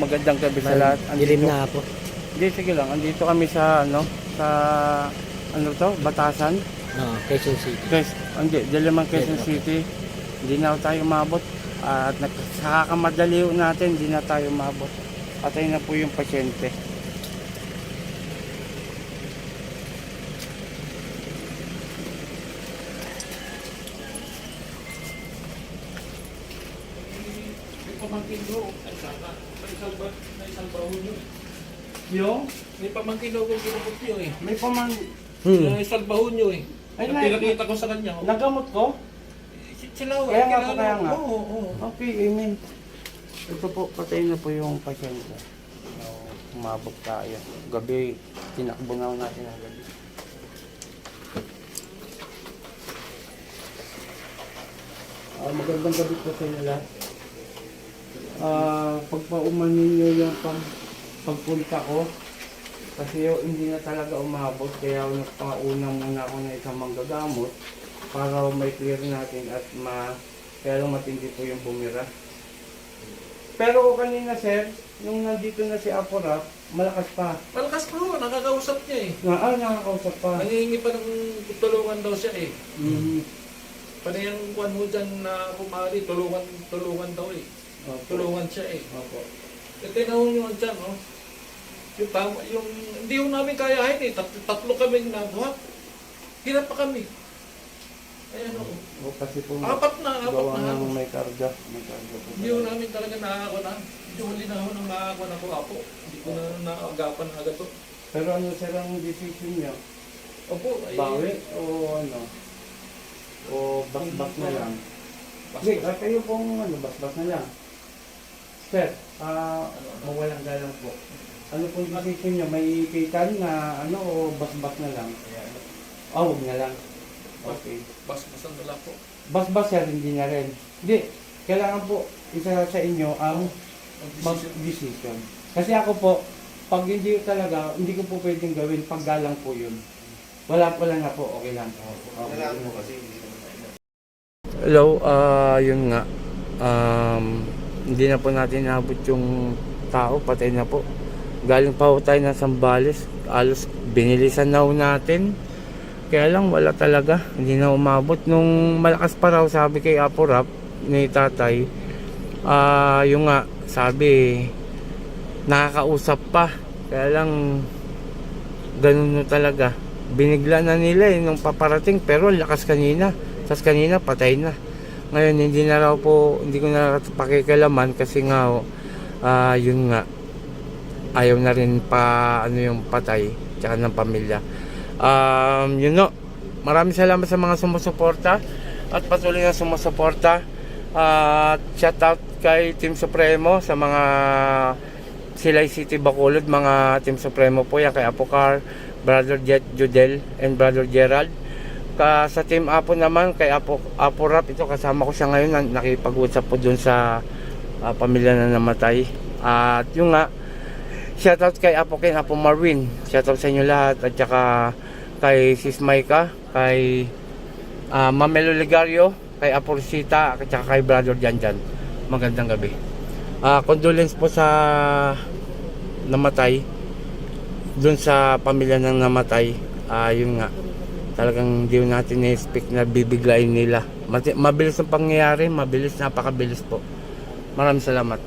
magandang gabi sa lahat. Dilim na po. Hindi, sige lang. Andito kami sa, ano, sa, ano to, Batasan. No, Quezon City. Quez, hindi, Diliman, Quezon City. Hindi na tayo umabot. At nakakamadali natin, hindi na tayo umabot. Patay na po yung pasyente. Yung, May pamangkin ako ginamot niyo eh. may paman, Hmm. Yung salbahon niyo eh. Ay, Ay, na- Pinakita ko sa kanya. oh. nagamot ko? Si- Sila, oh, Kaya nga po, kaya ko. nga. Oo, oo. Okay, amen. Ito po, patay na po yung pasyente. So, umabot tayo. Gabi, tinakbo na natin ang gabi. Ah, magandang gabi po sa inyo lahat. Ah, pagpaumanin nyo yung pag, pagpunta ko, kasi yung hindi na talaga umabot, kaya nagpauna muna ako ng isang manggagamot para may clear natin at ma kaya lang matindi po yung bumira. Pero kanina sir, nung nandito na si Aporap, malakas pa. Malakas pa ho, nakakausap niya eh. Na, ah, nakakausap pa. Nangihingi pa ng tulungan daw siya eh. Mhm. Panay ang kuwan mo dyan na pumari, tulungan, tulungan daw eh. Opo. Tulungan siya eh. Opo. E tinahon nyo dyan, oh. Yung, tama, yung, hindi ho namin kayahin eh. Tat, tatlo kami nabuhat. Hirap pa kami. Ayan oh. O, kasi po Apat na, apat gawa na. ng may karga. May karga po. Hindi ho namin talaga nakakawa na. Hindi huli na ho nang nakakawa na ko apo. Hindi ko na naagapan agad to. Pero ano sir ang decision niyo? Opo, ay... Bawi o ano? O basbas na lang? Bas- Hindi, ah, kayo pong ano, basbas na lang. Sir, ah, mawalang galang po. Ano pong decision niyo? May ipitan na ano o basbas na lang? Ah, huwag na lang. Okay. Bas-basan na lang po. Basbas sir, hindi na rin. Hindi, kailangan po isa sa inyo ang mag-decision. Kasi ako po, pag hindi talaga, hindi ko po pwedeng gawin, paggalang po yun. Wala po lang na po, okay lang po. Hello, ah yun nga. Um, hindi na po natin nabot yung tao, patay na po. Galing pa po tayo ng Sambales, alos binilisan na po natin. Kaya lang wala talaga, hindi na umabot. Nung malakas pa raw sabi kay Apo Rap ni tatay, ah yung nga, sabi, nakakausap pa. Kaya lang, ganun na talaga. Binigla na nila eh, nung paparating, pero lakas kanina. Tapos kanina, patay na. Ngayon, hindi na raw po, hindi ko na pakikalaman kasi nga, ah yun nga, ayaw na rin pa, ano yung patay, tsaka ng pamilya. Um, yun no, maraming salamat sa mga sumusuporta at patuloy na sumusuporta. At shout out kay Team Supremo sa mga Silay City Bacolod, mga Team Supremo po yan kay Apocar, Brother Jet Judel and Brother Gerald. Ka, sa Team Apo naman kay Apo, Apo Rap, ito kasama ko siya ngayon, na- nakipag-usap po dun sa ah, pamilya na namatay. At yung nga, Shoutout kay Apo Ken, Apo Marvin. Shoutout sa inyo lahat. At saka kay Sis Maika, kay uh, Mamelo Ligario, kay Apo Rosita, at saka kay Brother Janjan. Magandang gabi. Ah, condolence po sa namatay. Doon sa pamilya ng namatay. Ah, yun nga. Talagang hindi natin na-expect na bibiglayin nila. Mabilis ang pangyayari, mabilis, napakabilis po. Maraming salamat.